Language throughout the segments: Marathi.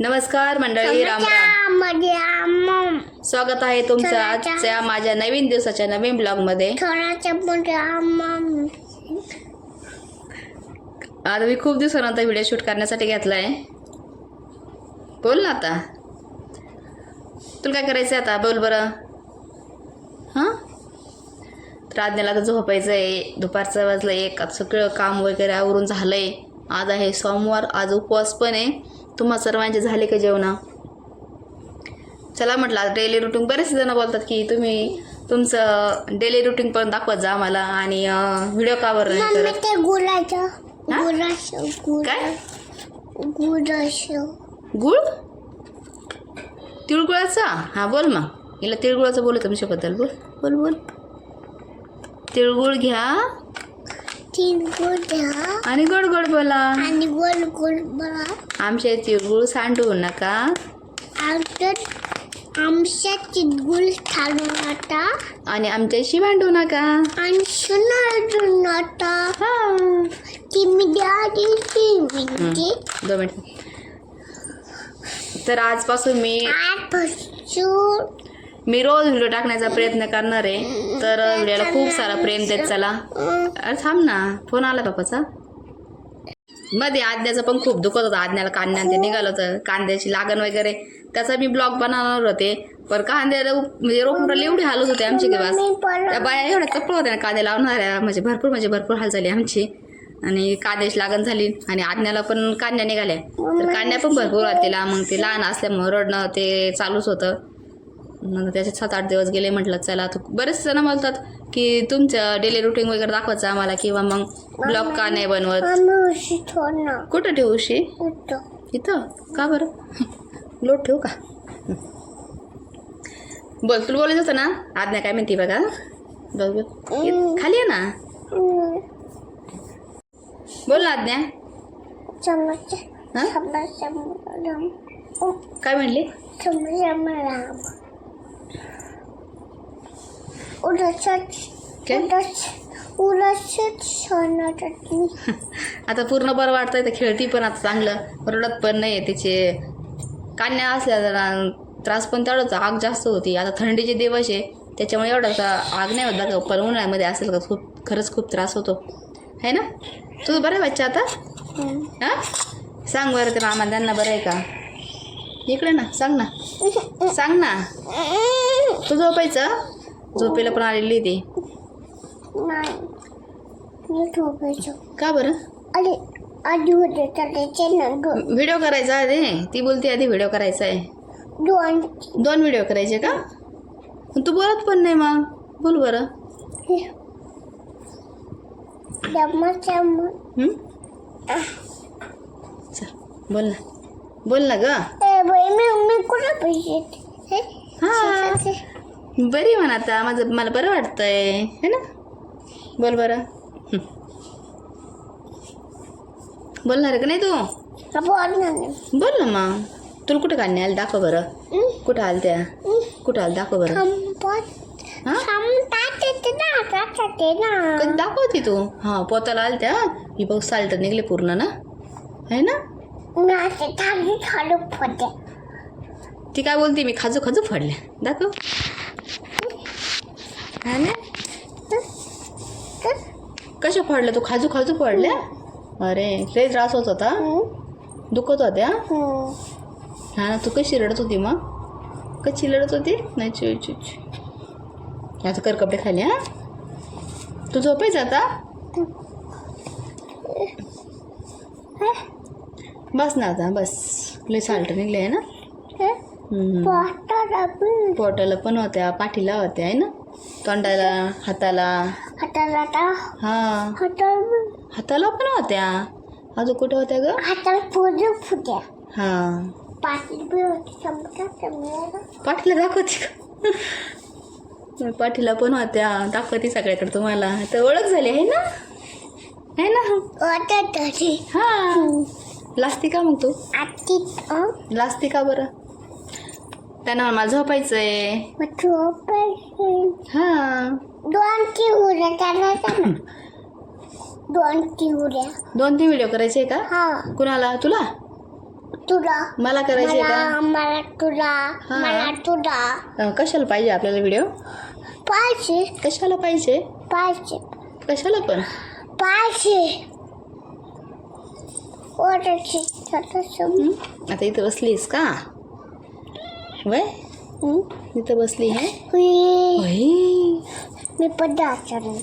नमस्कार मंडळी राम स्वागत आहे तुमचं आजच्या माझ्या नवीन दिवसाच्या नवीन ब्लॉगमध्ये आम आज मी खूप दिवसानंतर व्हिडिओ शूट करण्यासाठी घेतलाय. बोल ना आता. तुला काय करायचं आता? बोल बरं. हां? तर आज्ञाला आता झोपायचं आहे दुपारचं वाजलं एक सगळं काम वगैरे आवरून झालंय. आज आहे सोमवार. आज उपवास पण आहे. तुम्हा सर्वांचे झाले का जेवणा? चला म्हटलं डेली रुटीन बरेच जण बोलतात की तुम्ही तुमचं डेली रुटीन पण दाखवत जा आम्हाला आणि व्हिडिओ का बरं काय? गुळ? तिळगुळाचा? हां बोल मग. हिला तिळगुळाचं बोलू तुमच्याबद्दल? बोल. बोल बोल. तिळगुळ घ्या. आणि गोड गोड बोला. आणि गोल गोल बघा आमचे तिळगुळ सांडवू नका. आमच्या आमच्या चितगुळ थालून आता आणि आमच्याशी भांडू नका. आणि सुनारून आता हां. ती मी द्या ती ती मी दे. दोन मिनिट. तर आजपासून मी आजपासून मी रोज व्हिडिओ टाकण्याचा प्रयत्न करणार आहे. तर व्हिडिओला खूप सारा प्रेम देत चला. अरे थांब ना. फोन आला बापाचा. मध्ये आज्ञाचं पण खूप दुखत होतं. आज्ञाला कांद्याने निघालं होतं. कांद्याची लागण वगैरे. त्याचा मी ब्लॉग बनवणार होते. पण कांद्याला म्हणजे रोपणाला एवढी हालत होते आमची किंवा त्या बाया एवढ्या चप्पल होत्या ना कांदे लावणाऱ्या. म्हणजे भरपूर म्हणजे भरपूर हाल झाली आमची. आणि कांद्याची लागण झाली. आणि आज्ञाला पण कांद्या निघाल्या. तर कांद्या पण भरपूर तिला. मग ते लहान असल्यामुळं रडणं ते चालूच होतं. नंतर त्याच्यात सात आठ दिवस गेले म्हटलं चला तर बरेच जण बोलतात की तुमचं डेली रुटीन वगैरे दाखवायचं आम्हाला किंवा मग ब्लॉग का नाही बनवत. उशी कुठं ठेवू शी उठतो इथं? का बरं? लोट ठेवू का? बोल तुला बोलायचं होतं ना? आज्ञा काय म्हणते बघा? बघ खाली आहे ना. बोल ना आज्ञा. काय म्हणली? आता पूर्ण बरं वाटतंय तर खेळती पण आता चांगलं. रडत पण नाही तिचे. कान्या असल्या जरा त्रास पण तेवढाच आग जास्त होती. आता थंडीचे दिवस आहे त्याच्यामुळे एवढासा आग नाही होत का. पण उन्हाळ्यामध्ये असेल का खूप खरंच खूप त्रास होतो. है ना? तुझं बरं आहे बच्चा आता? हां? सांग बरं ते मामा त्यांना बरं आहे का? इकडे ना सांग ना. सांग ना. तू झोपायचं? झोपेला पण आलेली ती. का बरं? अरे आधी होते व्हिडिओ करायचा आहे ती बोलते आधी व्हिडिओ करायचा आहे. दोन. दोन व्हिडिओ करायचे का? तू बोलत पण नाही मग. बोल बरं. बोल ना. बोल ना ग. ए बाई मी कुठं पैसे हा? बरी म्हणा आता माझं मला बरं वाटतंय. है ना? बोल बरं. बोलणार का नाही तू? बोल ना. बोल ना मग. तुला कुठं काढणे आलं? दाखव बरं. कुठं आलं त्या? कुठं आलं? दाखव बरं. हां? कधी दाखवते तू? हां पोताला आलं त्या? ही बघ साल्ट निघले पूर्ण ना? है ना? ती काय बोलते? मी खाजू खाजू फडल्या. दाखव. हा ना कशा फडल्या तू? खाजू खाजू फडल्या अरे लय त्रास होत होता. दुखत होत्या? हा ना तू कशी रडत होती मग? कशी रडत होती? नाही चु चु चु आता कर कपडे खाली हा. तू झोपायचं आता? बस ना आता बस. लय साल्ट निघले आहे ना. पोटाला पण. होत्या पाठीला होत्या आहे ना? तोंडाला हाताला. हाताला हा. हाताला. हाताला पण होत्या? अजून कुठे होत्या ग? हाताला पोजू फुट्या हा. बी होती पाठीला दाखवते का? पाठीला पण होत्या. दाखवते सगळ्याकडे तुम्हाला. तर ओळख झाली आहे ना? आहे ना? तरी. हा. लाजती का मग तू? अं? लाजती का बरं? त्यांना मला झोपायचंय. मग झोपायचं हा दोन चिवऱ्या करायच्या ना दोन चिवऱ्या दोन तीन व्हिडिओ करायचे का? हा. कुणाला? तुला? तुला. मला करायची आहे मला का? मला तुला. हा. मला तुला. अं, कशाला पाहिजे आपल्याला व्हिडिओ पाहिजे. कशाला पाहिजे? पाहिजे. कशाला पण? पाहिजे. हं? आता इथं बसलीस का? वय? हं? इथं बसली आहे. मी पण.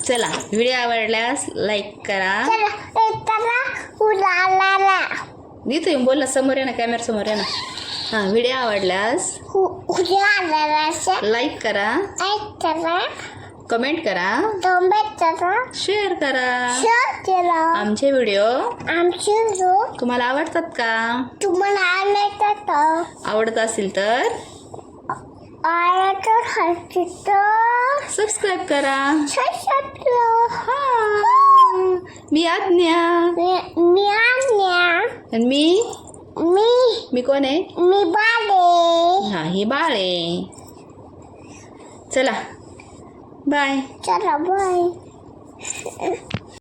चला व्हिडिओ आवडल्यास लाईक करा. चला ए, चला. उलाला इथं येऊन बोल ना समोर आहे ना कॅमेरा समोर आहे ना. हां व्हिडिओ आवडल्यास लाईक करा. कमेंट करा. शेअर करा. आमचे व्हिडिओ आमची जो तुम्हाला आवडतात का? तुम्हाला तर आवडत असतील तर आणायचं हलती सबस्क्राईब करा. सशटलं हा. मी आज्ञा. मी आज्ञा आणि मी? मी मी कोण आहे? मी बाळे हा ही बाळे चला. बाय. चला बाय.